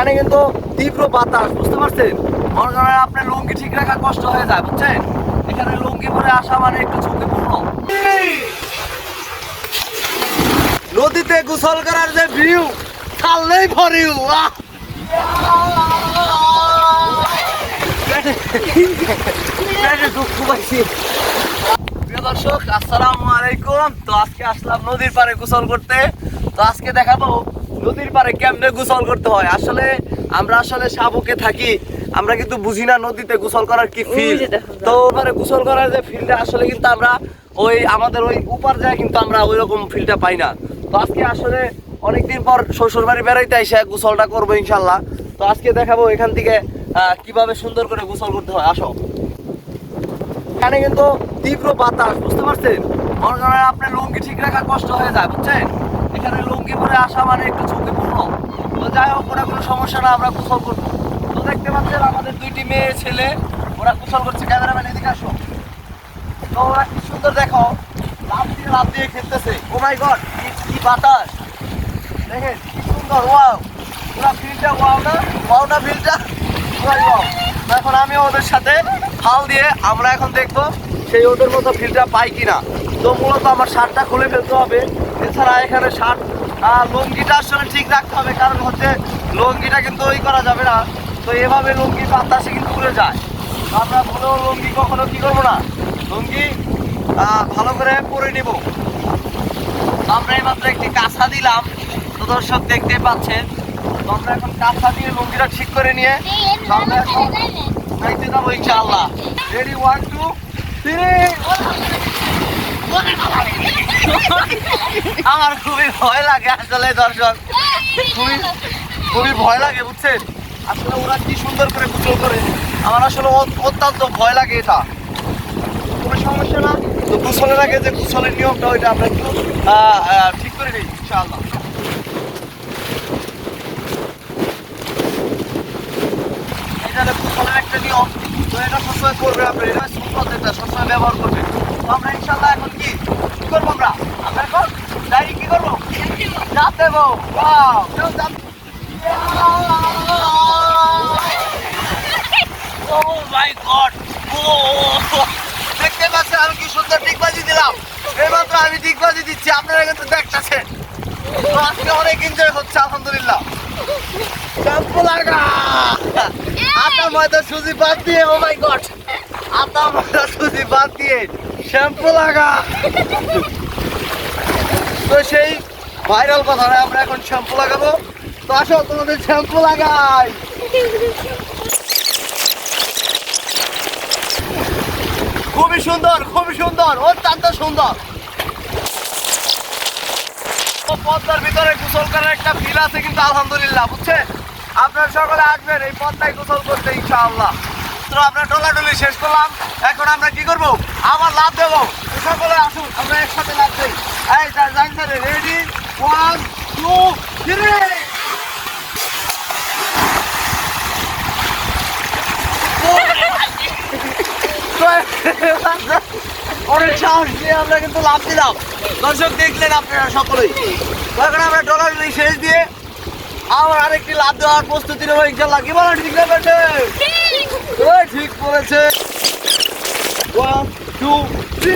এখানে কিন্তু তীব্র বাতাস, বুঝতে পারছেন? মনে করেন আপনার লুঙ্গি ঠিক রাখা কষ্ট হয়ে যায়, বুঝছেন? এখানে লুঙ্গি পরে আসা মানে একটু ঝুঁকিপূর্ণ। নদীতে গোসল করার যে ভিউ ছাড়লেই ভরিউ দর্শক, আসসালামু আলাইকুম। তো আজকে আসলাম নদীর পাড়ে গোসল করতে। তো আজকে দেখাবো নদীর পাড়ে কেমনে গোসল করতে হয়? আসলে আমরা আসলে শাবকে থাকি আমরা কিন্তু বুঝি না নদীতে গোসল করার কি ফিল। তো ওখানে গোসল করার যে ফিলটা আসলে কিন্তু আমরা ওই আমাদের ওই উপার যায় কিন্তু আমরা ওই রকম ফিলটা পাই না। তো আজকে আসলে অনেকদিন পর শ্বশুর বাড়ি বেড়াইতে এসে গোসলটা করব ইনশাল্লাহ তো আজকে দেখাবো এখান থেকে আহ, কীভাবে সুন্দর করে গোসল করতে হয়। আসো। এখানে কিন্তু তীব্র বাতাস বুঝতে পারছেন? মনে করেন আপনার লুঙ্গি ঠিক রাখা কষ্ট হয়ে যায় বুঝছেন? এখানে লুঙ্গি পরে আসা মানে একটু ঝুঁকিপূর্ণ। তো যাই হোক, ওরা কোনো সমস্যা না, আমরা কুশল করব। তো দেখতে পাচ্ছেন আমাদের দুইটি মেয়ে, ছেলে, ওরা কুশল করছে। ক্যামেরাম্যান, এদিকে আসো। তো ওরা কি সুন্দর দেখো লাভ দিয়ে লাভ দিয়ে খেলতেছে। ও মাই গড কি বাতাস। দেখেন, কি সুন্দর ওয়াও ওরা ফিল্ডটা ওয়াও না? ওয়াও না ফিল্ডটা এখন আমি ওদের সাথে হাল দিয়ে আমরা এখন দেখব সেই ওদের মতো ফিল্ডটা পাই কিনা। তো মূলত আমার শার্টটা খুলে ফেলতে হবে। এছাড়া এখানে শার্ট লুঙ্গিটা আসলে ঠিক রাখতে হবে, কারণ হচ্ছে লুঙ্গিটা কিন্তু ওই করা যাবে না। তো এভাবে লুঙ্গি বাতাসে কিন্তু উড়ে যায়। আমরা ভুলেও লুঙ্গি কখনো কি করব না? লুঙ্গি ভালো করে পরে নিব। আমরা এইমাত্র একটি কাঁচা দিলাম। তো দর্শক দেখতে পাচ্ছেন। তো আমরা এখন কাঁচা দিয়ে লুঙ্গিটা ঠিক করে নিয়ে আমরা এখন খাইতে যাব ইনশাআল্লাহ। রেডি ওয়ান টু থ্রি আমার খুবই ভয় লাগে আসলে, দর্শক। খুবই খুবই ভয় লাগে, বুঝছেন? আসলে ওরা কি সুন্দর করে গোসল করে। আমার আসলে অত্যন্ত ভয় লাগে এটা। কোনো সমস্যা না। তো গোসলের আগে যে গোসলের নিয়মটা, ওইটা আমরা একটু ঠিক করে নিই, ইনশাআল্লাহ। হলো গোসলের একটা নিয়ম। তো এটা সবসময় করবে আপনি। এটা সুন্দর এটা সবসময় ব্যবহার করবে আমরা ইনশাআল্লাহ এখন কি কি করব আমরা? আমরা এখন যাই কি করব? জাপ দেবো। কেউ ও মাই গড ও দেখতে পাচ্ছেন আমি কি সুন্দর ডিগবাজি দিলাম। এইমাত্র আমি ডিগবাজি দিচ্ছি আপনারা কিন্তু দেখতেছেন। তো আজকে অনেক এনজয় হচ্ছে আলহামদুলিল্লাহ। শ্যাম্পু লাগা! আটা ময়দা সুজি বাদ দিয়ে ও মাই গড বাদ দিয়ে শ্যাম্পু লাগা। তো সেই ভাইরাল কথা নয়, আমরা এখন শ্যাম্পু লাগাবো। তো আসো শ্যাম্পু লাগাই। খুবই সুন্দর খুবই সুন্দর অত্যন্ত সুন্দর। পদ্মার ভিতরে গোসল করার একটা ফিল আছে কিন্তু আলহামদুলিল্লাহ বুঝছেন আপনারা সকলে আসবেন এই পদ্মায় গোসল করতে ইনশাআল্লাহ। তো আমরা ডলাডলি শেষ করলাম। এখন আমরা কি করব? আবার লাভ দেব। সকলে আসুন আমরা একসাথে লাভ দেই। এই জান sir ready one two three অনেক সাহস আমরা কিন্তু লাভ দিলাম। দর্শক দেখলেন আপনারা সকলেই। এখন আমরা ডলার শেষ দিয়ে। আমার আরেকটি লাভ দেওয়ার প্রস্তুতি নেব ইনশাল্লাহ। কি বলেন ঠিক ওই ঠিক বলেছে। ওয়ান টু থ্রি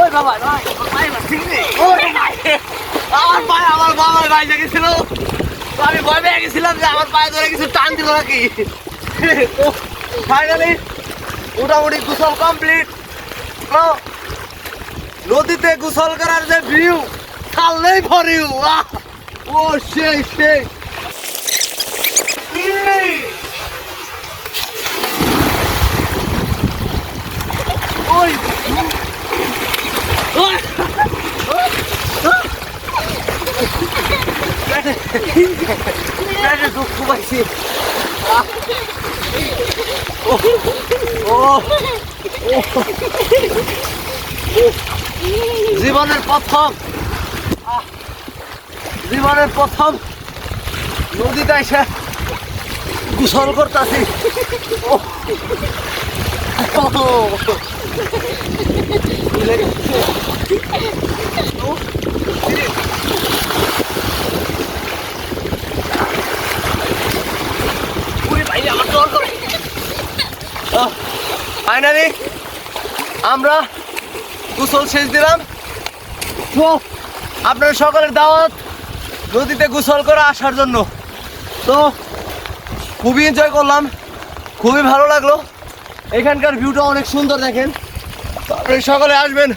ওই বাবা ভাই নেই ওই ভাই আমার পায়ে আমার বাবার ভাই গেছিল। আমি ভয় পেয়ে গেছিলাম যে আমার পায়ে ধরে কিছু টান দিল নাকি। তো ফাইনালি মোটামুটি গোসল কমপ্লিট নদীতে গোসল করার যে ভিউ ছাড়লেই ভরিউ! ও সেই সেই ওই ওই! পেটে- পেটে দুঃখ পাইছি! ও ও ও জীবনের প্রথম জীবনের প্রথম নদীতে এসে গোসল করতেছি ফাইনালি আমরা গোসল শেষ দিলাম। তো আপনার সকলের দাওয়াত নদীতে গোসল করে আসার জন্য। তো খুবই এনজয় করলাম, খুবই ভালো লাগল। এখানকার ভিউটা অনেক সুন্দর দেখেন। আপনি সকলে আসবেন,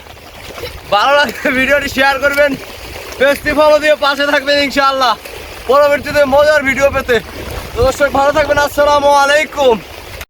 ভালো লাগলে ভিডিওটি শেয়ার করবেন। পেজটি ফলো দিয়ে পাশে থাকবেন ইনশাআল্লাহ। পরবর্তীতে মজার ভিডিও পেতে। দর্শক, ভালো থাকবেন, আসসালামু আলাইকুম।